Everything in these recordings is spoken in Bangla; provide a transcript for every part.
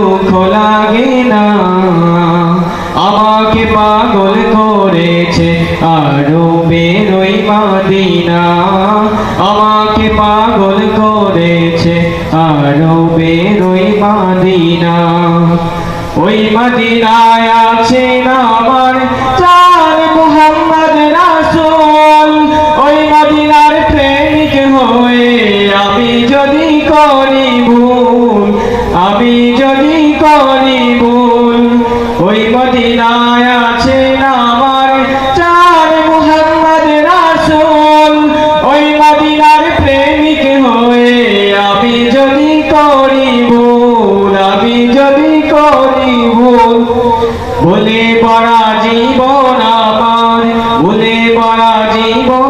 দুঃখ লাগে না। আমাকে পাগল করেছে আরও বেরোই মাদিনা। আমাকে পাগল করেছে আরও বেরোই মাদিনা। ওই মাদিনায় আছে না আমার চার মোহাম্মদ রাসূল। ওই মদিনার প্রেমিক হয়ে আমি যদি করি ভুল, আমি ওই মদিনায় আছে আমার চার মোহাম্মদ রাসূল। ওই মদিনার প্রেমিক হয়ে আমি যদি করি ভুল আমি যদি করি ভুল বলে পড়া জীবন আমার বলে পড়া জীবন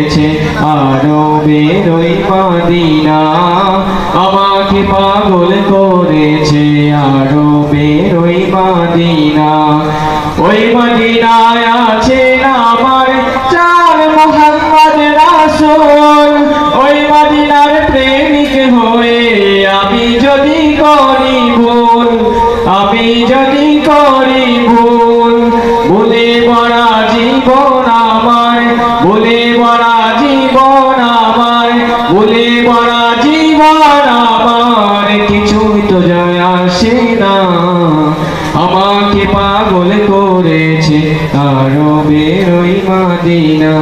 হয়েছে আরবের ওই মদিনা। আমাকে পাগল করেছে আরবের ওই ওই মদিনায় আছে আমার চার মোহাম্মদ রাসুল। ওই মদিনার প্রেমিক হয়ে আমি যদি করি ভুল আমি যদি জীবন আমার, বলে বড়া জীবন আমার, কিছুই তো যায় আসে না। আমাকে পাগল করেছে আরও বেরোই মাদিনা।